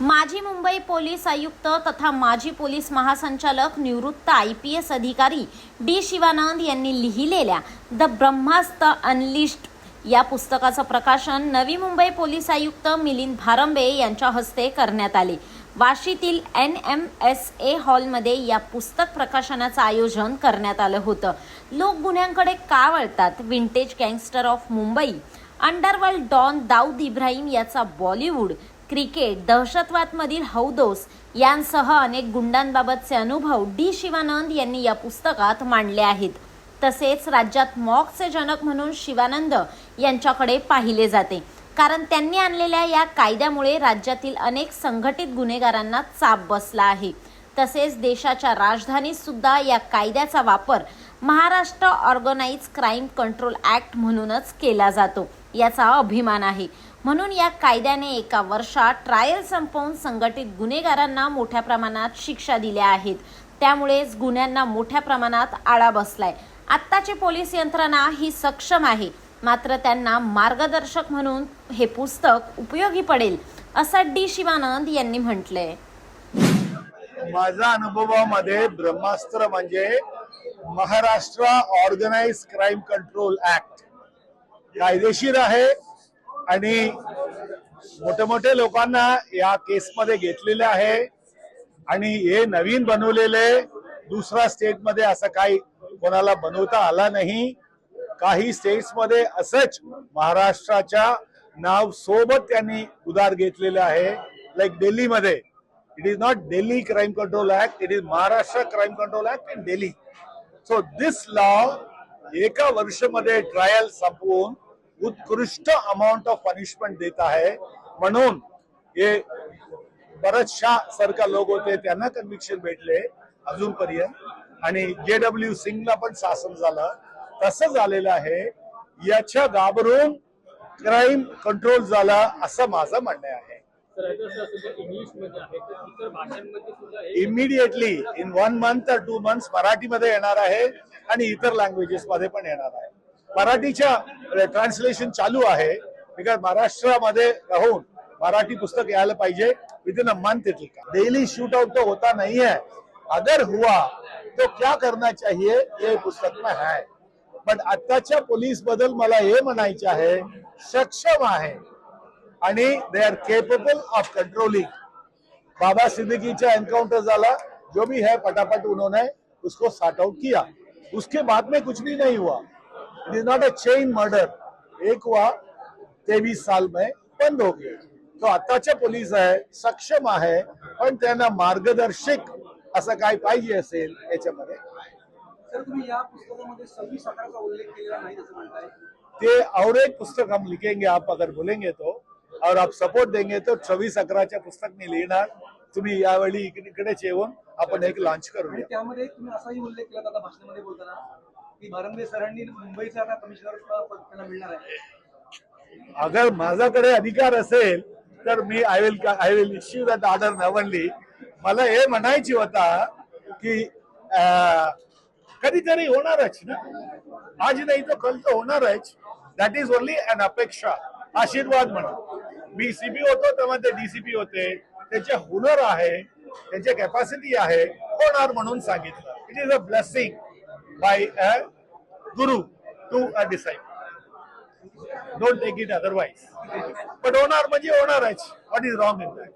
माजी मुंबई पोलीस आयुक्त तथा माजी पोलीस महासंचालक निवृत्त आय पी एस अधिकारी डी शिवानंद यांनी लिहिलेल्या द ब्रह्मास्त्र अनलिस्ट या पुस्तकाचं प्रकाशन नवी मुंबई पोलीस आयुक्त मिलिंद भारंबे यांच्या हस्ते करण्यात आले. वाशीतील एन एम एस ए हॉलमध्ये या पुस्तक प्रकाशनाचं आयोजन करण्यात आलं होतं. लोक गुन्ह्यांकडे का वळतात? Vintage gangster of Mumbai underworld don Dawood Ibrahim याचा बॉलिवूड क्रिकेट दहशतवादमधील हौदोस यांसह अनेक गुंडांबाबतचे अनुभव डी शिवानंद यांनी या पुस्तकात मांडले आहेत. तसेच राज्यात मॉकचे जनक म्हणून शिवानंद यांच्याकडे पाहिले जाते. कारण त्यांनी आणलेल्या या कायद्यामुळे राज्यातील अनेक संघटित गुन्हेगारांना चाप बसला आहे. तसेच देशाच्या राजधानीत सुद्धा या कायद्याचा वापर Maharashtra organise crime control act म्हणूनच केला जातो. याचा अभिमान आहे. म्हणून या कायद्याने एका वर्षात ट्रायल संपवून संघटित गुन्हेगारांना मोठ्या प्रमाणात शिक्षा दिल्या आहेत. त्यामुळेच गुन्ह्यांना मोठ्या प्रमाणात आळा बसलाय. आत्ताची पोलीस यंत्रणा ही सक्षम आहे. मात्र त्यांना मार्गदर्शक म्हणून हे पुस्तक उपयोगी पडेल असं डी. शिवानंद यांनी म्हटलंय. माझ्या अनुभवामध्ये ब्रह्मास्त्र म्हणजे Maharashtra organise crime control act. कायदेशीर आहे आणि मोठे मोठे लोकांना या केसमध्ये घेतलेले आहे. आणि हे नवीन बनवलेले दुसऱ्या स्टेटमध्ये असं काही कोणाला बनवता आला नाही. काही स्टेट्समध्ये असंच महाराष्ट्राच्या नाव सोबत त्यांनी उधार घेतलेले आहे. लाईक दिल्लीमध्ये. It is not Delhi crime control act it is Maharashtra crime control act in Delhi so this law एका वर्षमध्ये ट्रायल संपवून उत्कृष्ट अमाऊंट ऑफ पनिशमेंट देत आहे. म्हणून हे बरेचशा सारखा लोक होते त्यांना कन्व्हिक्शन भेटले अजूनपर्यंत. आणि जे डब्ल्यू सिंगला पण शासन झालं. तसं झालेलं आहे. याच्या घाबरून क्राईम कंट्रोल झाला असं माझं म्हणणं आहे. हे immediately in one month two months मराठीमध्ये येणार आहे आणि इतर लँग्वेजेस मध्ये पण येणार आहे. मराठीच्या ट्रान्सलेशन चालू आहे. बिकॉज महाराष्ट्रामध्ये राहून मराठी पुस्तक यायला पाहिजे. Within a month it daily shoot out तो होता नहीं है अगर हुआ तो क्या करना चाहिए? ये पुस्तक में है. बट आताच्या पोलीसबद्दल मला हे म्हणायचे आहे सक्षम आहे. आणि they are capable of controlling Baba सिद्दीकीचा encounter झाला. जो भी है फटाफट उन्होंने उसको सॉर्ट आउट किया. उसके बाद में कुछ भी नहीं हुआ. It is not a chain murder एक हुआ तेवीस साल में बंद हो गया। तो आताच्या पोलीस आहे सक्षम आहे पण त्यांना मार्गदर्शक असं काय पाहिजे असेल याच्यामध्ये. ते और एक पुस्तक हम लिखेंगे आप अगर बोलेंगे तो और आप सपोर्ट देंगे तो छव्वीस अकराच्या पुस्तक मी लिहिणार. तुम्ही यावेळी इकडे- इकडेच येऊन आपण एक लॉन्च करूया. त्यामध्ये तुम्ही असाही उल्लेख केला भाषणामध्ये बोलताना? की भारंबे सरांनी मुंबईचा आता कमिशनर पद मिळणार आहे. अगर माझ्याकडे अधिकार असेल तर मी I will I will issue that order नवनली मला हे म्हणायची होता की कधीतरी होणारच ना? आज नाही तर कल तर होणारच. दॅट इज ओनली अन अपेक्षा आशीर्वाद म्हणून. मी सीपी होतो तेव्हा ते डीसीपी होते. त्याचे हुनर आहे त्यांचे कॅपॅसिटी आहे होणार म्हणून सांगितलं. It is a blessing by a guru to a disciple. Don't take it otherwise. But onar maji, What is wrong in that?